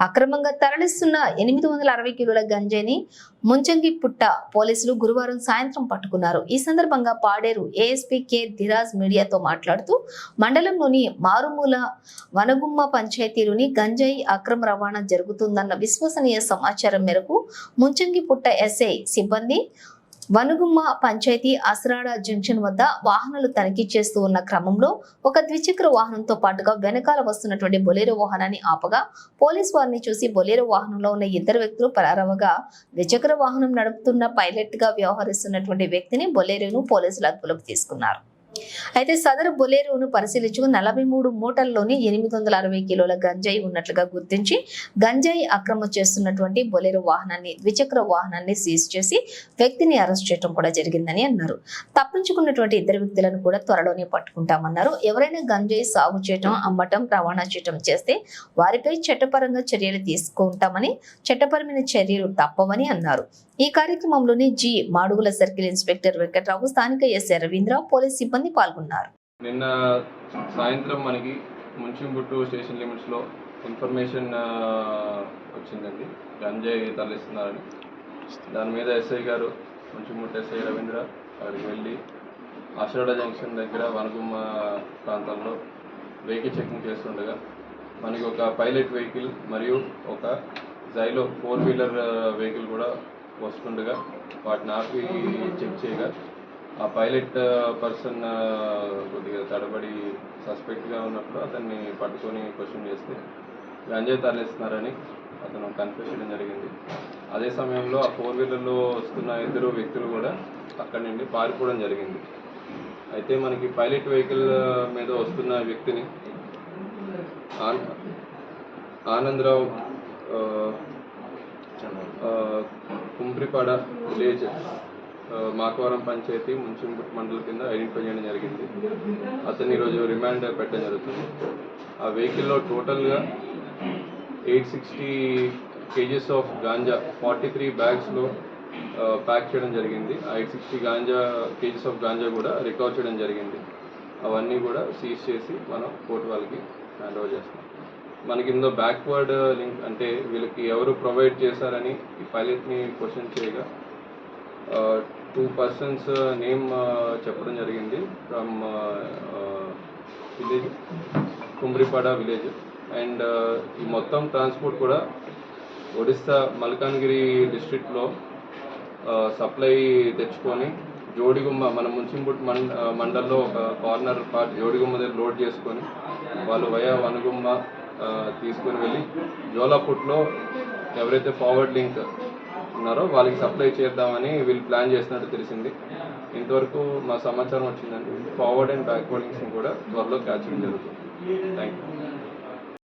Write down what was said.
అక్రమంగా తరలిస్తున్న ఎనిమిది వందల అరవై కిలోల గంజాయిని ముంచంగి పుట్ట పోలీసులు గురువారం సాయంత్రం పట్టుకున్నారు. ఈ సందర్భంగా పాడేరు ఏఎస్పీ కె ధిరాజ్ మీడియాతో మాట్లాడుతూ మండలంలోని మారుమూల వనగుమ్మ పంచాయతీలోని గంజాయి అక్రమ రవాణా జరుగుతుందన్న విశ్వసనీయ సమాచారం మేరకు ముంచంగి పుట్ట ఎస్ఐ సిబ్బంది వనుగుమ్మ పంచాయతీ అసరాడ జంక్షన్ వద్ద వాహనాలు తనిఖీ చేస్తూ ఉన్న క్రమంలో ఒక ద్విచక్ర వాహనంతో పాటుగా వెనకాల వస్తున్నటువంటి బొలేరో వాహనాన్ని ఆపగా పోలీస్ వారిని చూసి బొలేరో వాహనంలో ఉన్న ఇద్దరు వ్యక్తులు పరారవగా ద్విచక్ర వాహనం నడుపుతున్న పైలట్గా వ్యవహరిస్తున్నటువంటి వ్యక్తిని బొలేరోను పోలీసులు అదుపులోకి తీసుకున్నారు. అయితే సదరు బొలేరోను పరిశీలించు నలభై మూడు మూటల్లోని ఎనిమిది వందల అరవై కిలోల గంజాయి ఉన్నట్లుగా గుర్తించి గంజాయి అక్రమం చేస్తున్నటువంటి బొలేరో వాహనాన్ని ద్విచక్ర వాహనాన్ని సీజ్ చేసి వ్యక్తిని అరెస్ట్ చేయడం కూడా జరిగిందని అన్నారు. తప్పించుకున్నటువంటి ఇద్దరు వ్యక్తులను కూడా త్వరలోనే పట్టుకుంటామన్నారు. ఎవరైనా గంజాయి సాగు చేయటం అమ్మటం రవాణా చేయటం చేస్తే వారిపై చట్టపరంగా చర్యలు తీసుకుంటామని చట్టపరమైన చర్యలు తప్పవని అన్నారు. ఈ కార్యక్రమంలోని G Madugula circle inspector Venkatrao స్థానిక ఎస్ఏ రవీంద్ర పోలీస్ సిబ్బంది పాల్గొన్నారు. నిన్న సాయంత్రం మనకి ముంచింబుట్టు స్టేషన్ లిమిట్స్లో ఇన్ఫర్మేషన్ వచ్చిందండి. గంజాయి తరలిస్తున్నారని. దాని మీద ఎస్ఐ గారు ముంచింబుట్టు ఎస్ఐ రవీంద్ర అక్కడికి వెళ్ళి ఆషాఢ జంక్షన్ దగ్గర వనగుమ్మ ప్రాంతంలో వెహికల్ చెకింగ్ చేస్తుండగా మనకి ఒక పైలట్ వెహికల్ మరియు ఒక జైలో ఫోర్ వీలర్ వెహికల్ కూడా వస్తుండగా వాటిని ఆపి చెక్ చేయగా ఆ పైలట్ పర్సన్ కొద్దిగా తడబడి సస్పెక్ట్గా ఉన్నప్పుడు అతన్ని పట్టుకొని క్వశ్చన్ చేస్తే గంజాయి తరలిస్తున్నారని అతను కన్ఫ్యూస్ చేయడం జరిగింది. అదే సమయంలో ఆ ఫోర్ వీలర్లో వస్తున్న ఇద్దరు వ్యక్తులు కూడా అక్కడి నుండి పారిపోవడం జరిగింది. అయితే మనకి పైలట్ వెహికల్ మీద వస్తున్న వ్యక్తిని ఆనందరావు కుంప్రిపాడ విలేజ్ మాకవరం పంచాయతీ మున్సిపల్ మండల కింద ఐడెంటిఫై చేయడం జరిగింది. అతన్ని ఈరోజు రిమాండ్ పెట్టడం జరుగుతుంది. ఆ వెహికల్లో టోటల్గా eight sixty KGs of ganja forty three బ్యాగ్స్లో pack చేయడం జరిగింది. ఆ eight sixty ganja KGs of ganja కూడా రికవర్ చేయడం జరిగింది. అవన్నీ కూడా సీజ్ చేసి మనం కోర్టు వాళ్ళకి హ్యాండ్ ఓవర్ చేస్తాం మనకి ఇందులో బ్యాక్వర్డ్ లింక్ అంటే వీళ్ళకి ఎవరు ప్రొవైడ్ చేశారని ఈ పైలట్ని క్వశ్చన్ చేయగా టూ పర్సన్స్ నేమ్ చెప్పడం జరిగింది. From village Kumripada village and ఈ మొత్తం ట్రాన్స్పోర్ట్ కూడా ఒడిస్సా మల్కాన్గిరి డిస్ట్రిక్ట్లో సప్లై uh, తెచ్చుకొని జోడిగుమ్మ మన మున్సింపుట్ మండ uh, మండల్లో ఒక కార్నర్ పార్ట్ జోడిగుమ్మ దగ్గర లోడ్ చేసుకొని వాళ్ళు వయా వనగుమ్మ uh, తీసుకొని వెళ్ళి జోలాపుట్లో ఎవరైతే ఫార్వర్డ్ లింక్ ఉన్నారో వాళ్ళకి సప్లై చేద్దామని వీళ్ళు ప్లాన్ చేసినట్టు తెలిసింది. ఇంతవరకు మా సమాచారం వచ్చిందండి. ఫార్వర్డ్ అండ్ బ్యాక్వర్డ్ కూడా త్వరలో క్యాచ్ చేయడం జరుగుతుంది. Thank you